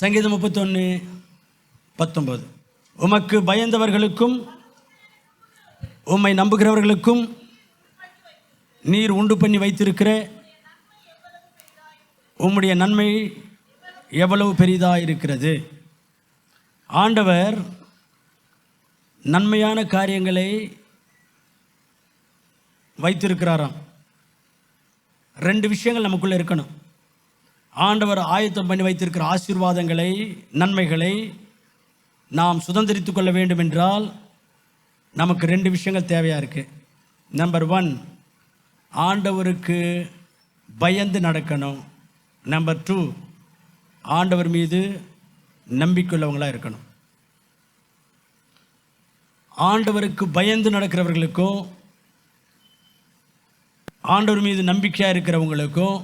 சங்கீதம் முப்பத்தொன்று பத்தொன்பது. உமக்கு பயந்தவர்களுக்கும் உம்மை நம்புகிறவர்களுக்கும் நீர் உண்டு பண்ணி வைத்திருக்கிற உம்முடைய நன்மை எவ்வளவு பெரிதாக இருக்கிறது ஆண்டவர் நன்மையான காரியங்களை வைத்திருக்கிறாராம். ரெண்டு விஷயங்கள் நமக்குள்ளே இருக்கணும். ஆண்டவர் ஆயத்தம் பண்ணி வைத்திருக்கிற ஆசீர்வாதங்களை நன்மைகளை நாம் சுதந்திரித்து கொள்ள வேண்டும் என்றால் நமக்கு ரெண்டு விஷயங்கள் தேவையாக இருக்குது நம்பர் ஒன் ஆண்டவருக்கு பயந்து நடக்கணும். நம்பர் டூ ஆண்டவர் மீது நம்பிக்கையுள்ளவங்களாக இருக்கணும். ஆண்டவருக்கு பயந்து நடக்கிறவர்களுக்கும் ஆண்டவர் மீது நம்பிக்கையாக இருக்கிறவங்களுக்கும்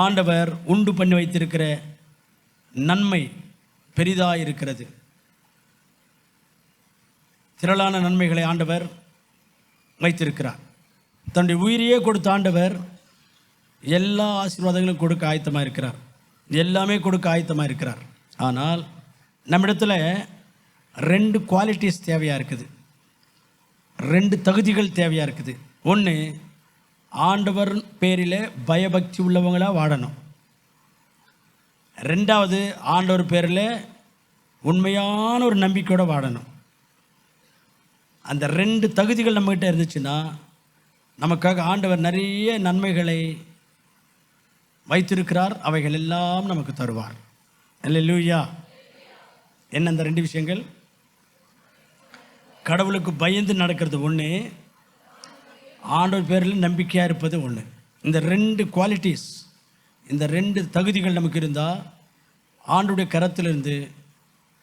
ஆண்டவர் உண்டு பண்ணி வைத்திருக்கிற நன்மை பெரிதாக இருக்கிறது திரளான நன்மைகளை ஆண்டவர் வைத்திருக்கிறார். தன்னுடைய உயிரையே கொடுத்த ஆண்டவர் எல்லா ஆசீர்வாதங்களும் கொடுக்க ஆயத்தமாக இருக்கிறார் எல்லாமே கொடுக்க ஆயத்தமாக இருக்கிறார் ஆனால் நம்மிடத்தில் ரெண்டு குவாலிட்டிஸ் தேவையாக இருக்குது. ரெண்டு தகுதிகள் தேவையாக இருக்குது. ஒன்று ஆண்டவர் பேரில் பயபக்தி உள்ளவங்களாக வாழணும் ரெண்டாவது ஆண்டவர் பேரில் உண்மையான ஒரு நம்பிக்கையோடு வாழணும் அந்த ரெண்டு தகுதிகள் நம்மகிட்ட இருந்துச்சுன்னா நமக்காக ஆண்டவர் நிறைய நன்மைகளை வைத்திருக்கிறார். அவைகள் எல்லாம் நமக்கு தருவார். அல்லேலூயா. என்ன அந்த ரெண்டு விஷயங்கள்? கடவுளுக்கு பயந்து நடக்கிறது ஒன்று ஆண்டவர் பேரில் நம்பிக்கையாக இருப்பது ஒன்று இந்த ரெண்டு குவாலிட்டிஸ் இந்த ரெண்டு தகுதிகள் நமக்கு இருந்தால் ஆண்டுடைய கரத்திலிருந்து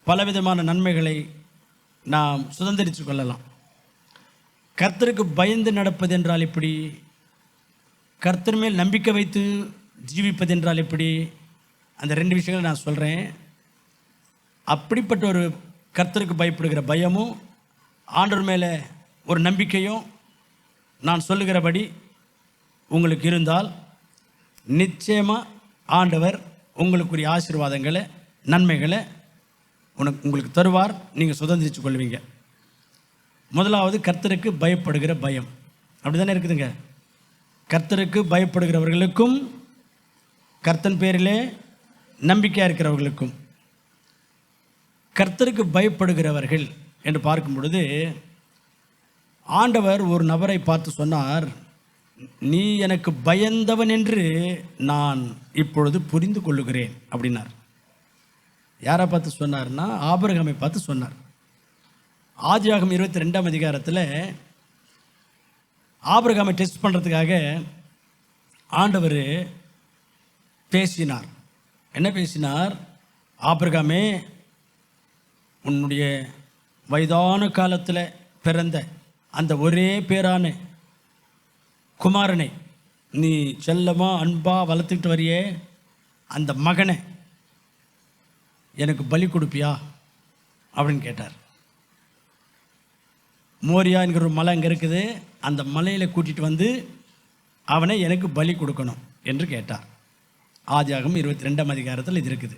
பலவிதமான நன்மைகளை நாம் சுதந்திரித்து கொள்ளலாம். கர்த்தருக்கு பயந்து நடப்பது என்றால் எப்படி? கர்த்தர் மேல் நம்பிக்கை வைத்து ஜீவிப்பது என்றால் எப்படி? அந்த ரெண்டு விஷயங்களை நான் சொல்கிறேன் அப்படிப்பட்ட ஒரு கர்த்தருக்கு பயப்படுகிற பயமும் ஆண்டவர் மேலே ஒரு நம்பிக்கையும் நான் சொல்லுகிறபடி உங்களுக்கு இருந்தால் நிச்சயமாக ஆண்டவர் உங்களுக்குரிய ஆசீர்வாதங்களை நன்மைகளை உனக்கு உங்களுக்கு தருவார். நீங்கள் சுதந்திரித்து கொள்வீங்க. முதலாவது கர்த்தருக்கு பயப்படுகிற பயம். அப்படி தானே இருக்குதுங்க? கர்த்தருக்கு பயப்படுகிறவர்களுக்கும் கர்த்தன் பேரிலே நம்பிக்கையாக இருக்கிறவர்களுக்கும். கர்த்தருக்கு பயப்படுகிறவர்கள் என்று பார்க்கும் பொழுது ஆண்டவர் ஒரு நபரை பார்த்து சொன்னார் நீ எனக்கு பயந்தவன் என்று நான் இப்பொழுது புரிந்து கொள்ளுகிறேன் அப்படின்னார். யாரை பார்த்து சொன்னார்னா ஆபிரகாமை பார்த்து சொன்னார். ஆதியாகம் இருபத்தி ரெண்டாம் அதிகாரத்தில் ஆபரகமை டெஸ்ட் பண்ணுறதுக்காக ஆண்டவர் பேசினார். என்ன பேசினார்? ஆபிரகாமே உன்னுடைய வயதான காலத்தில் பிறந்த அந்த ஒரே பேரான குமாரனை நீ செல்லமாக அன்பாக வளர்த்துக்கிட்டு வரியே? அந்த மகனை எனக்கு பலி கொடுப்பியா? அப்படின்னு கேட்டார். மோரியா என்கிற ஒரு மலை அங்கே இருக்குது. அந்த மலையில் கூட்டிகிட்டு வந்து அவனை எனக்கு பலி கொடுக்கணும் என்று கேட்டார். ஆதியாகம் இருபத்தி ரெண்டாம் அதிகாரத்தில் இது இருக்குது.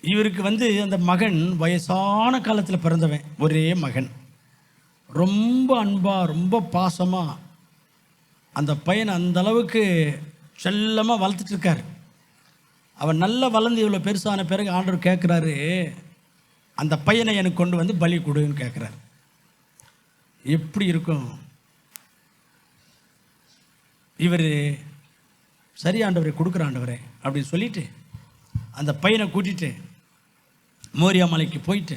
இவருக்கு வந்து அந்த மகன் வயசான காலத்தில் பிறந்தவன் ஒரே மகன். ரொம்ப அன்பாக ரொம்ப பாசமாக அந்த பையனை அந்த அளவுக்கு செல்லமாக வளர்த்துட்ருக்காரு அவன் நல்லா வளர்ந்து இவ்வளோ பெருசான பிறகு ஆண்டவர் கேட்குறாரு அந்த பையனை எனக்கு கொண்டு வந்து பலி கொடுன்னு கேட்குறாரு எப்படி இருக்கும்? இவர் சரி ஆண்டவரை கொடுக்குற ஆண்டவரே அப்படின்னு சொல்லிட்டு அந்த பையனை கூட்டிட்டு மோரியா மலைக்கு போயிட்டு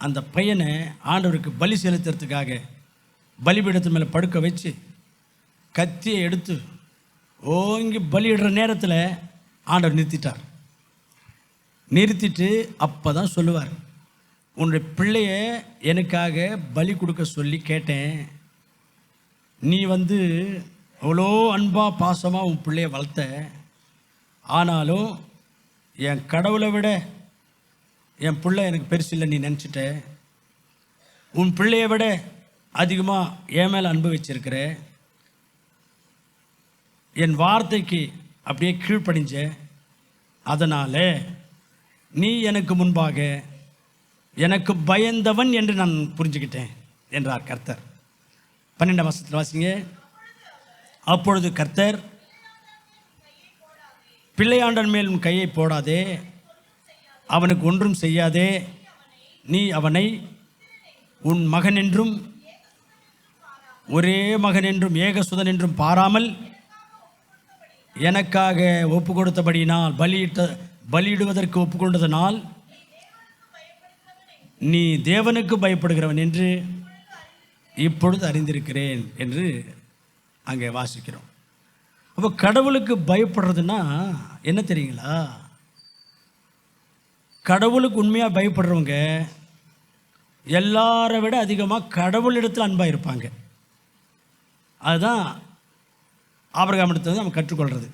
அந்த பையனை ஆண்டவருக்கு பலி செலுத்துறதுக்காக பலிபீடத்து மேலே படுக்க வச்சு கத்தியை எடுத்து ஓங்கி பலியிடுற நேரத்தில் ஆண்டவர் நிறுத்திட்டார். நிறுத்திட்டு அப்போ தான் சொல்லுவார் உன்னுடைய பிள்ளைய எனக்காக பலி கொடுக்க சொல்லி கேட்டேன். நீ வந்து அவ்வளோ அன்பாக பாசமாக உன் பிள்ளைய வளர்த்த. ஆனாலும் என் கடவுளை விட என் பிள்ளை எனக்கு பெருசு இல்லை நீ நினச்சிட்ட. உன் பிள்ளையை விட அதிகமாக என் மேலே அன்பு வச்சிருக்கிற. என் வார்த்தைக்கு அப்படியே கீழ்ப்படிஞ்ச. அதனால் நீ எனக்கு முன்பாக எனக்கு பயந்தவன் என்று நான் புரிஞ்சுக்கிட்டேன் என்றார் கர்த்தர். பன்னெண்டாம் வருஷத்தில் வாசிங்க. அப்பொழுது கர்த்தர் பிள்ளையாண்டன் மேல் உன் கையை போடாதே. அவனுக்கு ஒன்றும் செய்யாதே. நீ அவனை உன் மகன் என்றும் ஒரே மகன் என்றும் ஏகசுதன் என்றும் பாராமல் எனக்காக ஒப்பு கொடுத்தபடியினால் பலியிட்ட பலியிடுவதற்கு ஒப்பு கொண்டதனால் நீ தேவனுக்கு பயப்படுகிறவன் என்று இப்பொழுது அறிந்திருக்கிறேன் என்று அங்கே வாசிக்கிறோம். அப்போ கடவுளுக்கு பயப்படுறதுன்னா என்ன தெரியுங்களா? கடவுளுக்கு உண்மையாக பயப்படுறவங்க எல்லாரை விட அதிகமாக கடவுளிடத்தில் அன்பாக இருப்பாங்க. அதுதான் ஆபரகாம் இடத்துல நம்ம கற்றுக்கொள்கிறது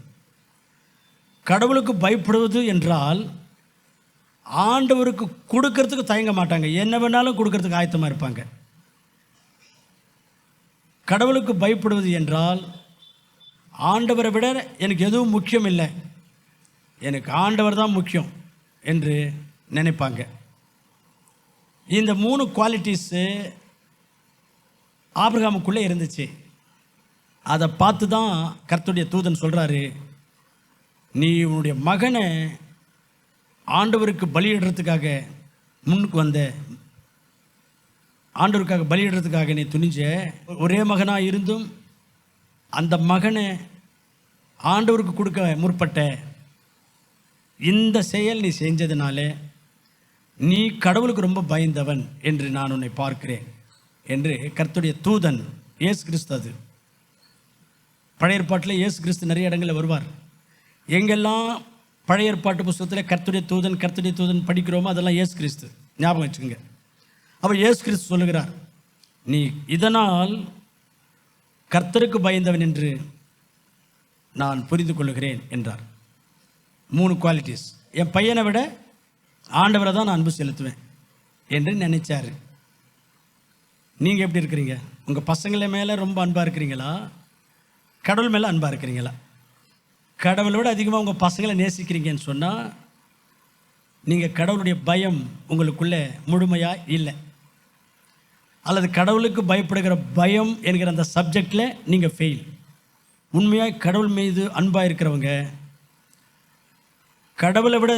கடவுளுக்கு பயப்படுவது என்றால் ஆண்டவருக்கு கொடுக்கறதுக்கு தயங்க மாட்டாங்க. என்ன வேணாலும் கொடுக்கறதுக்கு ஆயத்தமாக இருப்பாங்க. கடவுளுக்கு பயப்படுவது என்றால் ஆண்டவரை விட எனக்கு எதுவும் முக்கியம் இல்லை. எனக்கு ஆண்டவர் தான் முக்கியம். என்று நினைப்பாங்க. இந்த மூணு குவாலிட்டிஸு ஆபிரகாமுக்குள்ளே இருந்துச்சு. அதை பார்த்து தான் கர்த்துடைய தூதன் சொல்கிறாரு நீ உன்னுடைய மகனை ஆண்டவருக்கு பலியிடுறதுக்காக முன்னுக்கு வந்த ஆண்டவருக்காக பலியிடுறதுக்காக நீ துணிஞ்ச ஒரே மகனாக இருந்தும் அந்த மகனை ஆண்டவருக்கு கொடுக்க முற்பட்ட இந்த செயல் நீ செஞ்சதுனாலே நீ கடவுளுக்கு ரொம்ப பயந்தவன் என்று நான் உன்னை பார்க்கிறேன் என்று கர்த்துடைய தூதன் இயேசு கிறிஸ்து அது. பழைய ஏற்பாட்டில் இயேசு கிறிஸ்து நிறைய இடங்களில் வருவார். எங்கெல்லாம் பழைய ஏற்பாட்டு புஸ்தகத்தில் கர்த்துடைய தூதன் கர்த்துடைய தூதன் படிக்கிறோமோ அதெல்லாம் இயேசு கிறிஸ்து. ஞாபகம் வச்சுக்கோங்க. அவர் இயேசு கிறிஸ்து சொல்லுகிறார் நீ இதனால் கர்த்தருக்கு பயந்தவன் என்று நான் புரிந்து கொள்ளுகிறேன் என்றார். மூணு குவாலிட்டிஸ் என் பையனை விட ஆண்டவரை தான் நான் அன்பு செலுத்துவேன் என்று நினைச்சாரு. நீங்கள் எப்படி இருக்கிறீங்க? உங்கள் பசங்களை மேலே ரொம்ப அன்பாக இருக்கிறீங்களா? கடவுள் மேலே அன்பாக இருக்கிறீங்களா? கடவுளை விட அதிகமாக உங்கள் பசங்களை நேசிக்கிறீங்கன்னு சொன்னால் நீங்கள் கடவுளுடைய பயம் உங்களுக்குள்ளே முழுமையாக இல்லை. அல்லது கடவுளுக்கு பயப்படுகிற பயம் என்கிற அந்த சப்ஜெக்டில் நீங்கள் ஃபெயில் உண்மையாக கடவுள் மீது அன்பாக இருக்கிறவங்க கடவுளை விட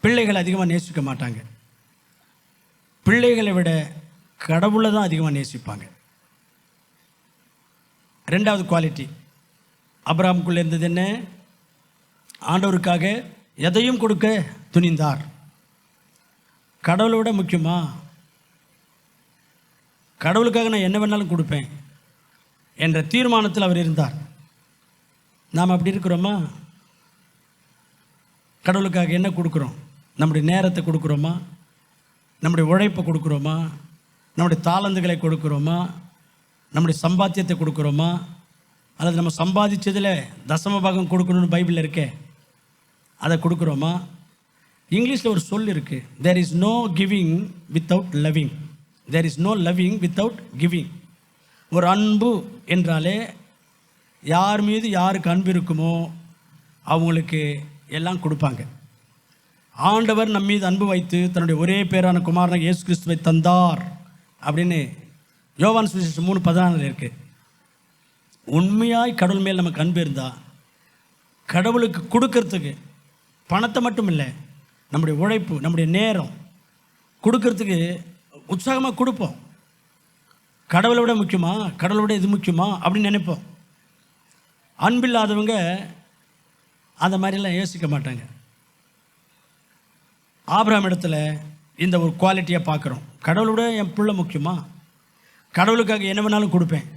பிள்ளைகள் அதிகமாக நேசிக்க மாட்டாங்க. பிள்ளைகளை விட கடவுளை தான் அதிகமாக நேசிப்பாங்க. ரெண்டாவது குவாலிட்டி. அப்ராம்குள்ளே இருந்தது என்ன? ஆண்டவருக்காக எதையும் கொடுக்க துணிந்தார். கடவுளை விட முக்கியமா? கடவுளுக்காக நான் என்ன வேணாலும் கொடுப்பேன் என்ற தீர்மானத்தில் அவர் இருந்தார். நாம் அப்படி இருக்கிறோமா? கடவுளுக்காக என்ன கொடுக்குறோம்? நம்முடைய நேரத்தை கொடுக்குறோமா? நம்முடைய உழைப்பை கொடுக்குறோமா? நம்முடைய தாளந்துகளை கொடுக்குறோமா? நம்முடைய சம்பாத்தியத்தை கொடுக்குறோமா? அல்லது நம்ம சம்பாதிச்சதில் தசம பாகம் கொடுக்கணும்னு பைபிளில் இருக்கே அதை கொடுக்குறோமா? இங்கிலீஷில் ஒரு சொல் இருக்குது there is no giving without loving there is no loving without giving ஒரு அன்பு என்றாலே யார் மீது யாருக்கு அன்பு இருக்குமோ அவங்களுக்கு எல்லாம் கொடுப்பாங்க. ஆண்டவர் நம் மீது அன்பு வைத்து தன்னுடைய ஒரே பேரான குமாரனாக இயேசு கிறிஸ்துவை தந்தார் அப்படின்னு யோவான் சுவிசேஷம் மூணு பதினாலில் இருக்குது உண்மையாய் கடவுள் மேல் நமக்கு அன்பு இருந்தால் கடவுளுக்கு கொடுக்கறதுக்கு பணத்தை மட்டும் இல்லை நம்முடைய உழைப்பு நம்முடைய நேரம் கொடுக்கறதுக்கு உற்சாகமாக கொடுப்போம். கடவுளை விட முக்கியமா? கடவுளை விட இது முக்கியமா? அப்படின்னு நினைப்போம். அன்பில்லாதவங்க அந்த மாதிரிலாம் யோசிக்க மாட்டாங்க. ஆபிரகாம் இடத்துல இந்த ஒரு குவாலிட்டியை பார்க்குறோம். கடவுளோட என் பிள்ளை முக்கியமா? கடவுளுக்காக என்ன வேணாலும் கொடுப்பேன்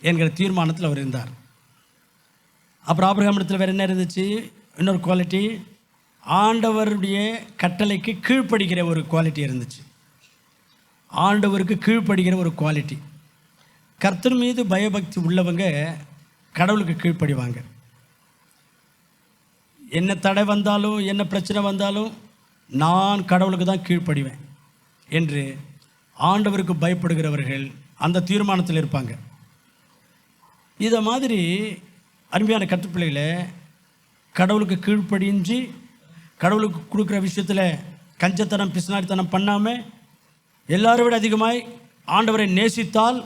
என்கிற தீர்மானத்தில் அவர் இருந்தார். அப்புறம் ஆபிரகாம் இடத்துல வேறு என்ன இருந்துச்சு? இன்னொரு குவாலிட்டி ஆண்டவருடைய கட்டளைக்கு கீழ்ப்படுகிற ஒரு குவாலிட்டி இருந்துச்சு. ஆண்டவருக்கு கீழ்ப்படுகிற ஒரு குவாலிட்டி கர்த்தர் மீது பயபக்தி உள்ளவங்க கடவுளுக்கு கீழ்ப்படிவாங்க. என்ன தடை வந்தாலும் என்ன பிரச்சனை வந்தாலும் நான் கடவுளுக்கு தான் கீழ்ப்படிவேன் என்று ஆண்டவருக்கு பயப்படுகிறவர்கள் அந்த தீர்மானத்தில் இருப்பாங்க. இதை மாதிரி அருமையான கற்றுப்பிள்ளைகளை கடவுளுக்கு கீழ்ப்படிஞ்சு கடவுளுக்கு கொடுக்குற விஷயத்தில் கஞ்சத்தனம் பிசுனாரித்தனம் பண்ணாமல் எல்லாரும் விட அதிகமாய் ஆண்டவரை நேசித்தால்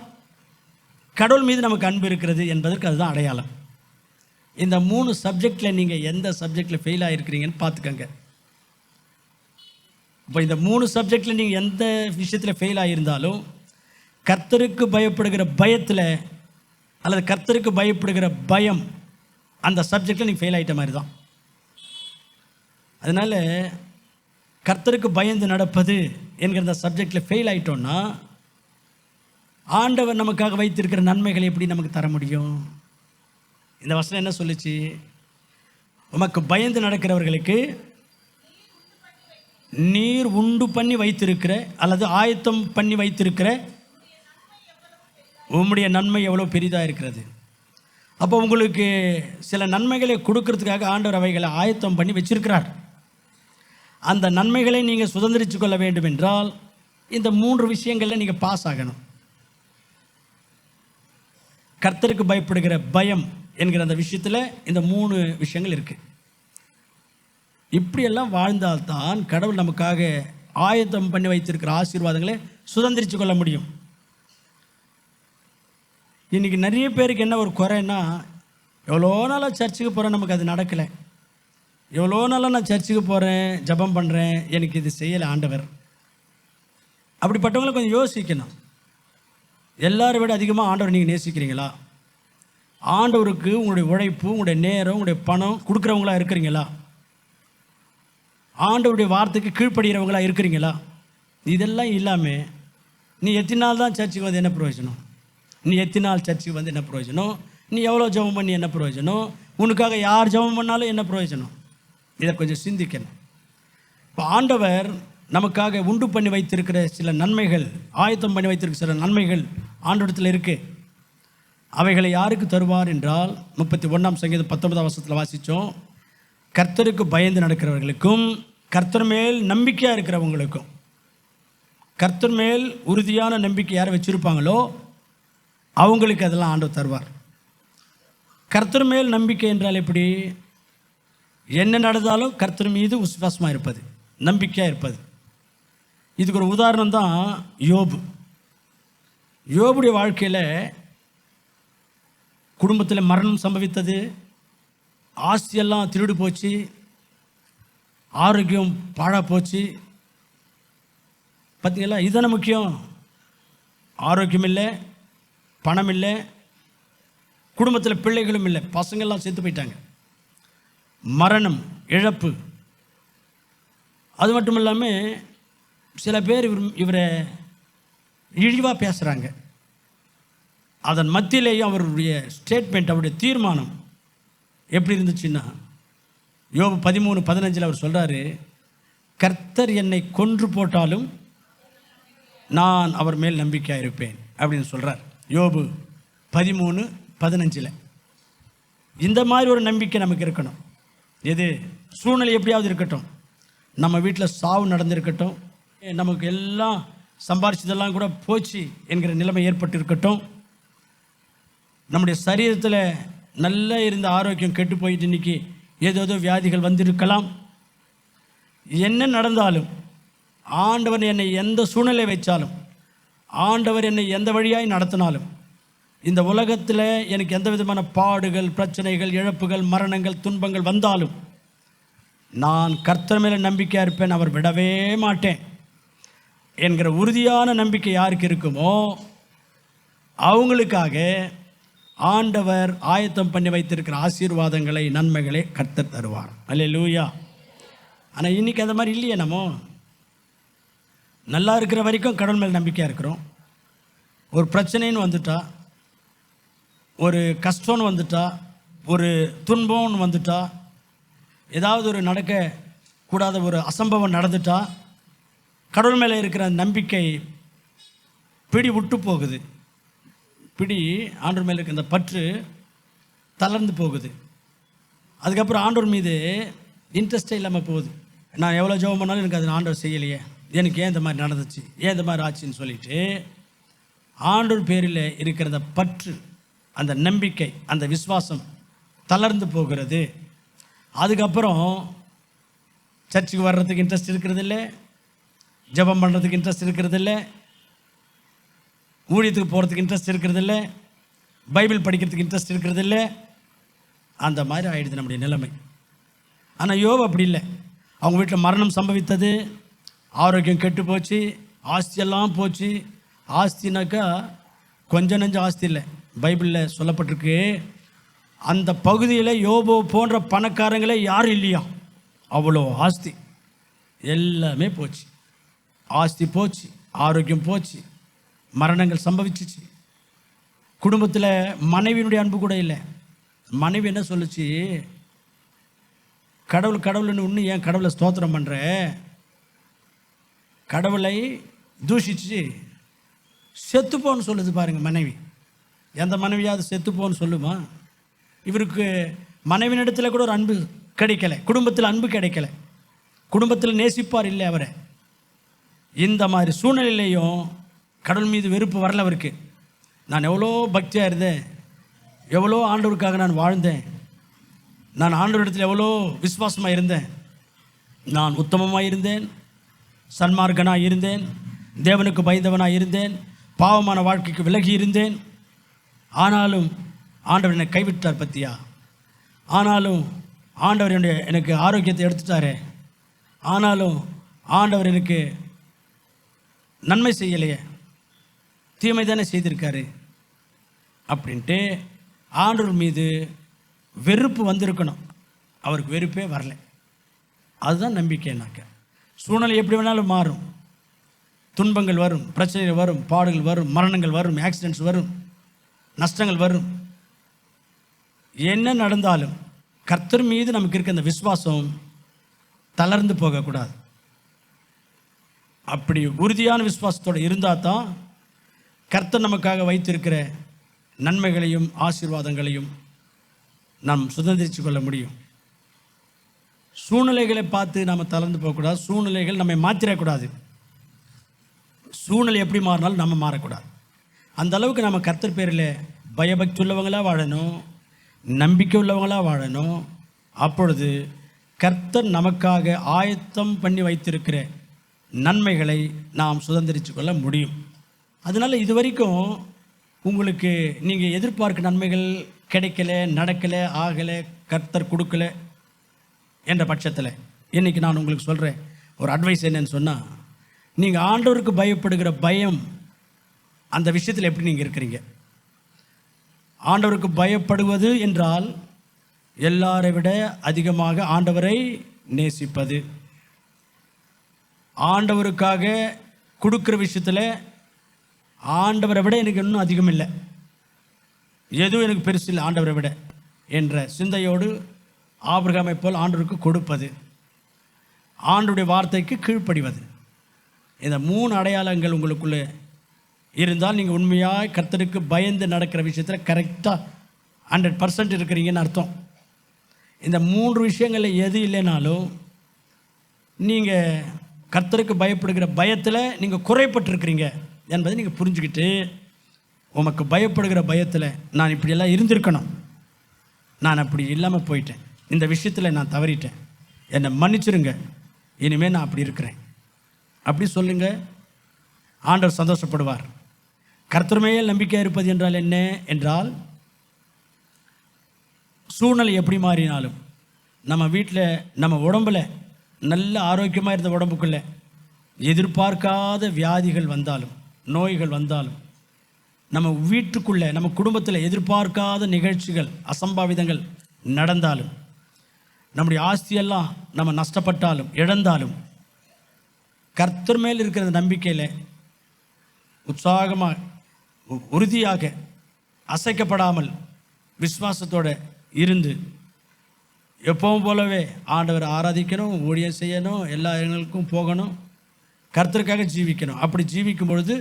கடவுள் மீது நமக்கு அன்பு இருக்கிறது என்பதற்கு அதுதான் அடையாளம். இந்த மூணு சப்ஜெக்டில் நீங்கள் எந்த சப்ஜெக்டில் ஃபெயில் ஆகிருக்கிறீங்கன்னு பார்த்துக்கங்க. இப்போ இந்த மூணு சப்ஜெக்டில் நீங்கள் எந்த விஷயத்தில் ஃபெயில் ஆகியிருந்தாலும் கர்த்தருக்கு பயப்படுகிற பயத்தில் அல்லது கர்த்தருக்கு பயப்படுகிற பயம் அந்த சப்ஜெக்டில் நீங்கள் ஃபெயில் ஆகிட்ட மாதிரி தான் அதனால் கர்த்தருக்கு பயந்து நடப்பது என்கிற அந்த சப்ஜெக்டில் ஃபெயில் ஆகிட்டோன்னா ஆண்டவர் நமக்காக வைத்திருக்கிற நன்மைகளை எப்படி நமக்கு தர முடியும்? இந்த வசனம் என்ன சொல்லுச்சு? உமக்கு பயந்து நடக்கிறவர்களுக்கு நீர் உண்டு பண்ணி வைத்திருக்கிற அல்லது ஆயத்தம் பண்ணி வைத்திருக்கிற உம்முடைய நன்மை எவ்வளோ பெரிதாக இருக்கிறது? அப்போ உங்களுக்கு சில நன்மைகளை கொடுக்கறதுக்காக ஆண்டவர் அவைகளை ஆயத்தம் பண்ணி வச்சிருக்கிறார். அந்த நன்மைகளை நீங்கள் சுதந்திரித்து கொள்ள வேண்டும் என்றால் இந்த மூன்று விஷயங்களில் நீங்கள் பாஸ் ஆகணும். கர்த்தருக்கு பயப்படுகிற பயம் என்கிற அந்த விஷயத்தில் இந்த மூணு விஷயங்கள் இருக்குது இப்படியெல்லாம் வாழ்ந்தால்தான் கடவுள் நமக்காக ஆயத்தம் பண்ணி வைத்திருக்கிற ஆசீர்வாதங்களை சுதந்திரித்து கொள்ள முடியும். இன்றைக்கி நிறைய பேருக்கு என்ன ஒரு குறைன்னா எவ்வளோ நாளாக சர்ச்சுக்கு போகிறேன் நமக்கு அது நடக்கலை. எவ்வளோ நாளாக நான் சர்ச்சுக்கு போகிறேன் ஜெபம் பண்ணுறேன் எனக்கு இது செய்யலை ஆண்டவர். அப்படிப்பட்டவங்களை கொஞ்சம் யோசிக்கணும். எல்லாரை விட அதிகமாக ஆண்டவர் நீங்கள் நேசிக்கிறீங்களா? ஆண்டவருக்கு உங்களுடைய உழைப்பு உங்களுடைய நேரம் உங்களுடைய பணம் கொடுக்குறவங்களா இருக்கிறீங்களா? ஆண்டவருடைய வார்த்தைக்கு கீழ்ப்படுகிறவங்களா இருக்கிறீங்களா? இதெல்லாம் இல்லாமல் நீ எத்தனை நாள் தான் சர்ச்சுக்கு வந்து என்ன பிரயோஜனம்? நீ எத்தனை நாள் சர்ச்சுக்கு வந்து என்ன பிரயோஜனம்? நீ எவ்வளோ ஜெபம் பண்ணி என்ன பிரயோஜனம்? உனக்காக யார் ஜெபம் பண்ணாலும் என்ன பிரயோஜனம்? இதை கொஞ்சம் சிந்திக்கணும். இப்போ ஆண்டவர் நமக்காக உண்டு பண்ணி வைத்திருக்கிற சில நன்மைகள் ஆயத்தம் பண்ணி வைத்திருக்கிற சில நன்மைகள் ஆண்டவரத்தில் இருக்குது அவைகளை யாருக்கு தருவார் என்றால் முப்பத்தி ஒன்றாம் சங்கீதம் பத்தொன்பதாம் வருஷத்தில் வாசித்தோம் கர்த்தருக்கு பயந்து நடக்கிறவர்களுக்கும் கர்த்தர் மேல் நம்பிக்கையாக இருக்கிறவங்களுக்கும். கர்த்தர் மேல் உறுதியான நம்பிக்கை யார் வச்சுருப்பாங்களோ அவங்களுக்கு அதெல்லாம் ஆண்டவர் தருவார். கர்த்தர் மேல் நம்பிக்கை என்றால் எப்படி? என்ன நடந்தாலும் கர்த்தர் மீது விசுவாசமாக இருப்பது நம்பிக்கையாக இருப்பது. இதுக்கு ஒரு உதாரணம் தான் யோபு. யோபுடைய வாழ்க்கையில் குடும்பத்தில் மரணம் சம்பவித்தது. ஆஸ்தியெல்லாம் திருடு போச்சு. ஆரோக்கியம் பாழா போச்சு. பார்த்தீங்களா இதுதானே முக்கியம். ஆரோக்கியம் இல்லை பணம் இல்லை குடும்பத்தில் பிள்ளைகளும் இல்லை பசங்கள்லாம் செத்து போயிட்டாங்க. மரணம் இழப்பு. அது மட்டும் இல்லாமல் சில பேர் இவர் இவரை இழிவாக பேசுகிறாங்க அதன் மத்தியிலேயும் அவருடைய ஸ்டேட்மெண்ட் அவருடைய தீர்மானம் எப்படி இருந்துச்சுன்னா யோபு பதிமூணு பதினஞ்சில் அவர் சொல்கிறாரு கர்த்தர் என்னை கொன்று போட்டாலும் நான் அவர் மேல் நம்பிக்கையாக இருப்பேன் அப்படின்னு சொல்கிறார் யோபு பதிமூணு பதினஞ்சில். இந்த மாதிரி ஒரு நம்பிக்கை நமக்கு இருக்கணும். எது? சூழ்நிலை எப்படியாவது இருக்கட்டும். நம்ம வீட்டில் சாவு நடந்திருக்கட்டும். நமக்கு எல்லாம் சம்பாரிச்சதெல்லாம் கூட போச்சு என்கிற நிலைமை ஏற்பட்டு இருக்கட்டும் நம்முடைய சரீரத்தில் நல்லா இருந்த ஆரோக்கியம் கெட்டு போயிட்டு இன்றைக்கி ஏதேதோ வியாதிகள் வந்திருக்கலாம். என்ன நடந்தாலும் ஆண்டவர் என்னை எந்த சூழ்நிலை வைச்சாலும் ஆண்டவர் என்னை எந்த வழியாய் நடத்தினாலும் இந்த உலகத்தில் எனக்கு எந்த விதமான பாடுகள் பிரச்சனைகள் இழப்புகள் மரணங்கள் துன்பங்கள் வந்தாலும் நான் கர்த்தர் மேலே நம்பிக்கையாக இருப்பேன் அவர் விடவே மாட்டேன் என்கிற உறுதியான நம்பிக்கை யாருக்கு இருக்குமோ அவங்களுக்காக ஆண்டவர் ஆயத்தம் பண்ணி வைத்திருக்கிற ஆசீர்வாதங்களை நன்மைகளை கர்த்தர் தருவார். அல்ல லூயா ஆனால் இன்றைக்கி அந்த மாதிரி இல்லையே நம்ம. நல்லா இருக்கிற வரைக்கும் கடவுள் மேல் நம்பிக்கையாக இருக்கிறோம். ஒரு பிரச்சனைன்னு வந்துட்டா ஒரு கஷ்டம்னு வந்துட்டா ஒரு துன்பம்னு வந்துட்டா ஏதாவது ஒரு நடக்க கூடாத ஒரு அசம்பவம் நடந்துட்டா கடவுள் மேலே இருக்கிற நம்பிக்கை பிடி விட்டு போகுது. பிடி ஆண்டவர் மேலே இருக்க இந்த பற்று தளர்ந்து போகுது. அதுக்கப்புறம் ஆண்டவர் மீது இன்ட்ரெஸ்டே இல்லாமல் போகுது. நான் எவ்வளோ ஜெபம் பண்ணாலும் எனக்கு அது ஆண்டவர் செய்யலையே. எனக்கு ஏன் இந்த மாதிரி நடந்துச்சு? ஏன் இந்த மாதிரி ஆச்சுன்னு சொல்லிட்டு ஆண்டூர் பேரில் இருக்கிற அந்த பற்று அந்த நம்பிக்கை அந்த விசுவாசம் தளர்ந்து போகிறது. அதுக்கப்புறம் சர்ச்சுக்கு வர்றதுக்கு இன்ட்ரெஸ்ட் இருக்கிறது இல்லை ஜெபம் பண்ணுறதுக்கு இன்ட்ரெஸ்ட் இருக்கிறது இல்லை ஊழியத்துக்கு போகிறதுக்கு இன்ட்ரெஸ்ட் இருக்கிறது இல்லை பைபிள் படிக்கிறதுக்கு இன்ட்ரெஸ்ட் இருக்கிறது இல்லை அந்த மாதிரி ஆகிடுது நம்முடைய நிலைமை. ஆனால் யோபு அப்படி இல்லை. அவங்க வீட்டில் மரணம் சம்பவித்தது ஆரோக்கியம் கெட்டு போச்சு ஆஸ்தியெல்லாம் போச்சு. ஆஸ்தினாக்கா கொஞ்ச நெஞ்ச ஆஸ்தி இல்லை. பைபிளில் சொல்லப்பட்டிருக்கு அந்த பகுதியில் யோபோ போன்ற பணக்காரங்களே யாரும் இல்லையா? அவ்வளோ ஆஸ்தி. எல்லாமே போச்சு. ஆஸ்தி போச்சு ஆரோக்கியம் போச்சு. மரணங்கள் சம்பவிச்சிச்சு. குடும்பத்தில் மனைவியினுடைய அன்பு கூட இல்லை. மனைவி என்ன சொல்லுச்சு? கடவுள் கடவுள்னு இன்னும் ஏன் கடவுளை ஸ்தோத்திரம் பண்ணுற கடவுளை தூஷிச்சு. செத்துப்போன்னு சொல்லுது பாருங்க மனைவி. எந்த மனைவியாவது செத்துப்போன்னு சொல்லுமா? இவருக்கு மனைவினிடத்தில் கூட ஒரு அன்பு கிடைக்கல. குடும்பத்தில் அன்பு கிடைக்கல. குடும்பத்தில் நேசிப்பார் இல்லை அவரை. இந்த மாதிரி சூழ்நிலையிலையும் கடவுள் மீது வெறுப்பு வரல அவருக்கு. நான் எவ்வளோ பக்தியாக இருந்தேன். எவ்வளோ ஆண்டவருக்காக நான் வாழ்ந்தேன். நான் ஆண்டவரிடத்தில் எவ்வளோ விசுவாசமாக இருந்தேன். நான் உத்தமமாக இருந்தேன். சன்மார்க்கனாக இருந்தேன். தேவனுக்கு பயந்தவனாக இருந்தேன். பாவமான வாழ்க்கைக்கு விலகி இருந்தேன். ஆனாலும் ஆண்டவர் என்னை கைவிட்டார் பத்தியா? ஆனாலும் ஆண்டவர் என்னுடைய எனக்கு ஆரோக்கியத்தை எடுத்துட்டாரே. ஆனாலும் ஆண்டவர் எனக்கு நன்மை செய்யலையே. தீமை தானே செய்திருக்காரு? அப்படின்ட்டு ஆண்டவர் மீது வெறுப்பு வந்திருக்கணும். அவருக்கு வெறுப்பே வரல. அதுதான் நம்பிக்கைனாக்க சூழ்நிலை எப்படி வேணாலும் மாறும். துன்பங்கள் வரும் பிரச்சனைகள் வரும் பாடுகள் வரும் மரணங்கள் வரும் ஆக்சிடென்ட்ஸ் வரும் நஷ்டங்கள் வரும். என்ன நடந்தாலும் கர்த்தர் மீது நமக்கு இருக்க அந்த விசுவாசம் தளர்ந்து போகக்கூடாது. அப்படி உறுதியான விசுவாசத்தோடு இருந்தால் தான் கர்த்தர் நமக்காக வைத்திருக்கிற நன்மைகளையும் ஆசீர்வாதங்களையும் நாம் சுதந்திரித்து கொள்ள முடியும். சூழ்நிலைகளை பார்த்து நாம் தளர்ந்து போகக்கூடாது. சூழ்நிலைகள் நம்மை மாற்றிடக்கூடாது. சூழ்நிலை எப்படி மாறினாலும் நம்ம மாறக்கூடாது. அந்த அளவுக்கு நம்ம கர்த்தர் பேரில் பயபக்தி உள்ளவங்களாக வாழணும் நம்பிக்கை உள்ளவங்களாக வாழணும். அப்பொழுது கர்த்தர் நமக்காக ஆயத்தம் பண்ணி வைத்திருக்கிற நன்மைகளை நாம் சுதந்திரித்து கொள்ள முடியும். அதனால் இது வரைக்கும் உங்களுக்கு நீங்கள் எதிர்பார்க்க நன்மைகள் கிடைக்கல நடக்கலை ஆகலை கர்த்தர் கொடுக்கல என்ற பட்சத்தில் இன்றைக்கி நான் உங்களுக்கு சொல்கிறேன் ஒரு அட்வைஸ் என்னன்னு சொன்னால் நீங்கள் ஆண்டவருக்கு பயப்படுகிற பயம் அந்த விஷயத்தில் எப்படி நீங்கள் இருக்கிறீங்க? ஆண்டவருக்கு பயப்படுவது என்றால் எல்லாரை விட அதிகமாக ஆண்டவரை நேசிப்பது. ஆண்டவருக்காக கொடுக்குற விஷயத்தில் ஆண்டவரை விட எனக்கு இன்னும் அதிகம் இல்லை எதுவும் எனக்கு பெருசு இல்லை ஆண்டவரை விட என்ற சிந்தையோடு ஆபிரகாமை போல் ஆண்டவருக்கு கொடுப்பது ஆண்டுடைய வார்த்தைக்கு கீழ்ப்படிவது. இந்த மூணு அடையாளங்கள் உங்களுக்குள்ளே இருந்தால் நீங்கள் உண்மையாக கர்த்தருக்கு பயந்து நடக்கிற விஷயத்தில் கரெக்டாக ஹண்ட்ரட் பர்சன்ட் இருக்கிறீங்கன்னு அர்த்தம். இந்த மூன்று விஷயங்களில் எது இல்லைனாலும் நீங்கள் கர்த்தருக்கு பயப்படுகிற பயத்தில் நீங்கள் குறைப்பட்டிருக்கிறீங்க. என்பதை நீங்கள் புரிஞ்சுக்கிட்டு உமக்கு பயப்படுகிற பயத்தில் நான் இப்படியெல்லாம் இருந்திருக்கணும். நான் அப்படி இல்லாமல் போயிட்டேன். இந்த விஷயத்தில் நான் தவறிட்டேன். என்னை மன்னிச்சிருங்க. இனிமேல் நான் அப்படி இருக்கிறேன். அப்படி சொல்லுங்க. ஆண்டவர் சந்தோஷப்படுவார். கர்த்தருமையே நம்பிக்கையாக நம்பிக்கை இருப்பது என்றால் என்ன? என்றால் சூழ்நிலை எப்படி மாறினாலும் நம்ம வீட்டில் நம்ம உடம்புல நல்ல ஆரோக்கியமாக இருந்த உடம்புக்குள்ளே எதிர்பார்க்காத வியாதிகள் வந்தாலும் நோய்கள் வந்தாலும் நம்ம வீட்டுக்குள்ளே நம்ம குடும்பத்தில் எதிர்பார்க்காத நிகழ்ச்சிகள் அசம்பாவிதங்கள் நடந்தாலும் நம்முடைய ஆஸ்தியெல்லாம் நம்ம நஷ்டப்பட்டாலும் இழந்தாலும் கர்த்தர் மேல் இருக்கிற நம்பிக்கையில் உற்சாகமாக உ- உறுதியாக அசைக்கப்படாமல் விஸ்வாசத்தோடு இருந்து எப்பவும் போலவே ஆண்டவர் ஆராதிக்கணும் ஊழியம் செய்யணும் எல்லா இடங்களுக்கும் போகணும். கர்த்தருக்காக ஜீவிக்கணும். அப்படி ஜீவிக்கும் பொழுது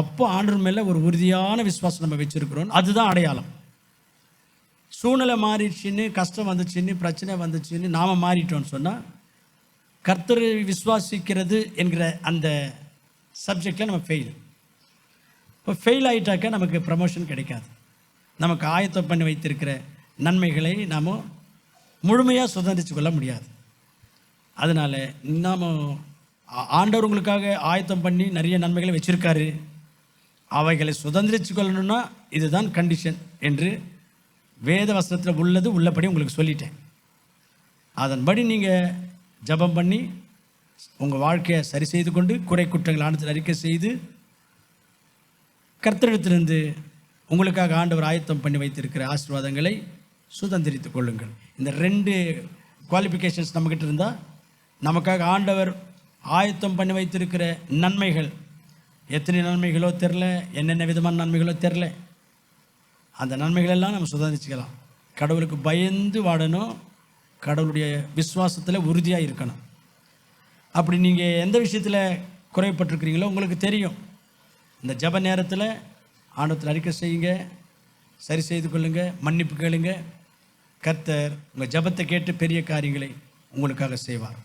அப்போ ஆண்டர் மேலே ஒரு உறுதியான விசுவாசம் நம்ம வச்சுருக்கிறோம். அதுதான் அடையாளம். சூழ்நிலை மாறிடுச்சின்னு கஷ்டம் வந்துச்சுன்னு பிரச்சனை வந்துச்சுன்னு நாம் மாறிட்டோம்னு சொன்னால் கர்த்தரை விசுவாசிக்கிறது என்கிற அந்த சப்ஜெக்டில் நம்ம ஃபெயில் இப்போ ஃபெயில் ஆகிட்டாக்க நமக்கு ப்ரமோஷன் கிடைக்காது. நமக்கு ஆயத்தம் பண்ணி வைத்திருக்கிற நன்மைகளை நாம் முழுமையாக சுதந்திரிச்சு கொள்ள முடியாது. அதனால் நாம் ஆண்டவர் உங்களுக்காக ஆயத்தம் பண்ணி நிறைய நன்மைகளை வச்சுருக்காரு. அவைகளை சுதந்திரிச்சு கொள்ளணும்னா இதுதான் கண்டிஷன் என்று வேத வசனத்தில் உள்ளது உள்ளபடி உங்களுக்கு சொல்லிட்டேன். அதன்படி நீங்கள் ஜெபம் பண்ணி உங்கள் வாழ்க்கையை சரி செய்து கொண்டு குறை குற்றங்கள் ஆனத்தில் அறிக்கை செய்து கர்த்தரிடத்திலிருந்து உங்களுக்காக ஆண்டவர் ஆயத்தம் பண்ணி வைத்திருக்கிற ஆசீர்வாதங்களை சுதந்திரித்து கொள்ளுங்கள். இந்த ரெண்டு குவாலிஃபிகேஷன்ஸ் நம்மக்கிட்ட இருந்தால் நமக்காக ஆண்டவர் ஆயத்தம் பண்ணி வைத்திருக்கிற நன்மைகள். எத்தனை நன்மைகளோ தெரில என்னென்ன விதமான நன்மைகளோ தெரில அந்த நன்மைகளெல்லாம் நம்ம சுதந்திரிச்சுக்கலாம் கடவுளுக்கு பயந்து வாடணும் கடவுளுடைய விசுவாசத்தில் உறுதியாக இருக்கணும். அப்படி நீங்கள் எந்த விஷயத்தில் குறைப்பட்டிருக்கிறீங்களோ உங்களுக்கு தெரியும். இந்த ஜெப நேரத்தில் ஆண்டத்தில் அறிக்கை செய்யுங்க சரி செய்து கொள்ளுங்க மன்னிப்பு கேளுங்க. கர்த்தர் உங்கள் ஜெபத்தை கேட்டு பெரிய காரியங்களை உங்களுக்காக செய்வார்.